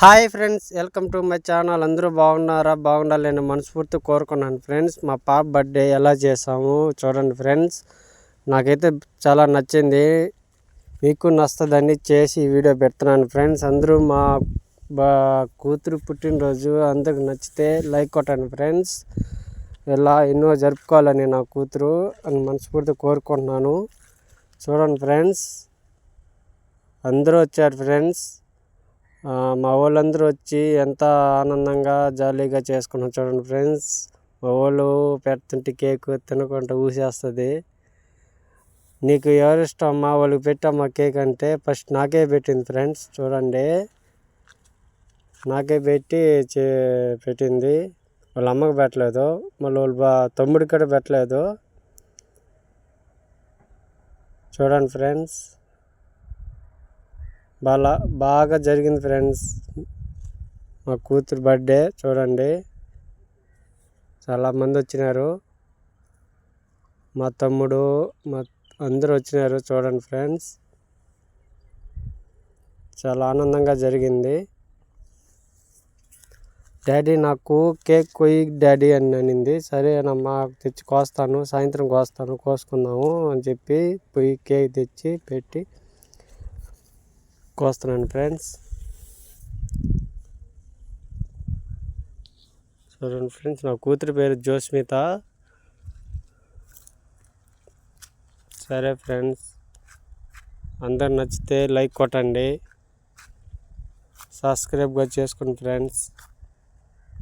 Hi friends welcome to my channel. అందరూ బాగున్నారా? బాగుండాలని మనస్ఫూర్తి కోరుకున్నాను ఫ్రెండ్స్. మా పాప బర్త్డే ఎలా చేసాము చూడండి ఫ్రెండ్స్. నాకైతే చాలా నచ్చింది. మీకు నచ్చదని చేసి వీడియో పెడుతున్నాను ఫ్రెండ్స్. అందరూ మా బా కూతురు పుట్టినరోజు అందరికి నచ్చితే లైక్ కొట్టండి ఫ్రెండ్స్. ఇలా ఎన్నో జరుపుకోవాలని నా కూతురు అని మనస్ఫూర్తి కోరుకుంటున్నాను. చూడండి ఫ్రెండ్స్. అందరూ వచ్చారు ఫ్రెండ్స్. మా వాళ్ళందరూ వచ్చి ఎంత ఆనందంగా జాలీగా చేసుకున్నాం చూడండి ఫ్రెండ్స్. మా వాళ్ళు పెడుతుంటే కేక్ తినకుండా ఊసేస్తుంది. నీకు ఎవరు ఇష్టం? మా వాళ్ళకి పెట్టమ్మా కేక్ అంటే ఫస్ట్ నాకే పెట్టింది ఫ్రెండ్స్. చూడండి. నాకే పెట్టి చే పెట్టింది. వాళ్ళ అమ్మకి పెట్టలేదు. మళ్ళీ వాళ్ళ బా తమ్ముడికి కూడా పెట్టలేదు. చూడండి ఫ్రెండ్స్. బాగా బాగా జరిగింది ఫ్రెండ్స్. మా కూతురు బర్త్డే చూడండి. చాలామంది వచ్చినారు. మా తమ్ముడు మా అందరూ వచ్చినారు చూడండి ఫ్రెండ్స్. చాలా ఆనందంగా జరిగింది. డాడీ నాకు కేక్ కొయ్యి డాడీ అని అనింది. సరేనమ్మా తెచ్చి కోస్తాను సాయంత్రం కోస్తాను కోసుకుందాము అని చెప్పి పొయ్యి కేక్ తెచ్చి పెట్టి కోస్తున్నాను ఫ్రెండ్స్. చూడండి ఫ్రెండ్స్ నా కూతురి పేరు జోస్మిత. సరే ఫ్రెండ్స్ అందరు నచ్చితే లైక్ కొట్టండి. సబ్స్క్రైబ్గా చేసుకోండి ఫ్రెండ్స్.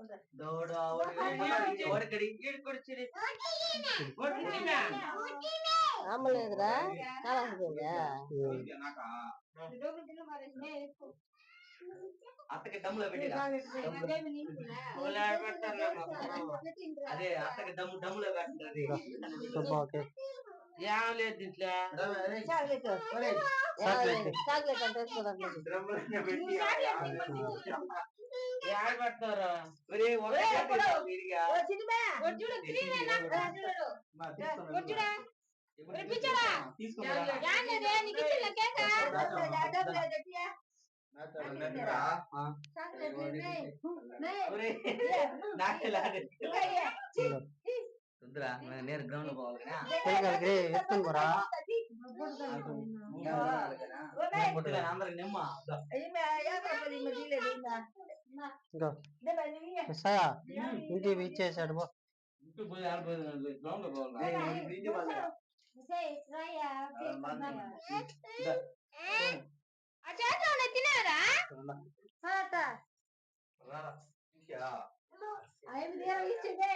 ఒకటి తీసుకో మా కింద పడిపోయి. పోండి పోండి పోమంటారు ఎడగంటి మేము ఎడగంటి దూరగైనా అమ్మలేదురా కావాల్సిందా అత్తకి దమ్ములో పెట్టిరా అదే అత్తకి దమ్ము దమ్ములో పెట్టినది ఓకే ఏం లేదు దీంట్లో నాకే రుద్రా నేను గ్రౌండ్ పోవాలి ఎత్తుకుని పోరా అందరికి నిమ్మ ఇంటికి ఇచ్చేసాడు పో ఇంటికి పోయి ఆడిపోయింది గ్రౌండ్ పోవాలి తినారా రారా ఇంకా ఐదు ఇచ్చిందే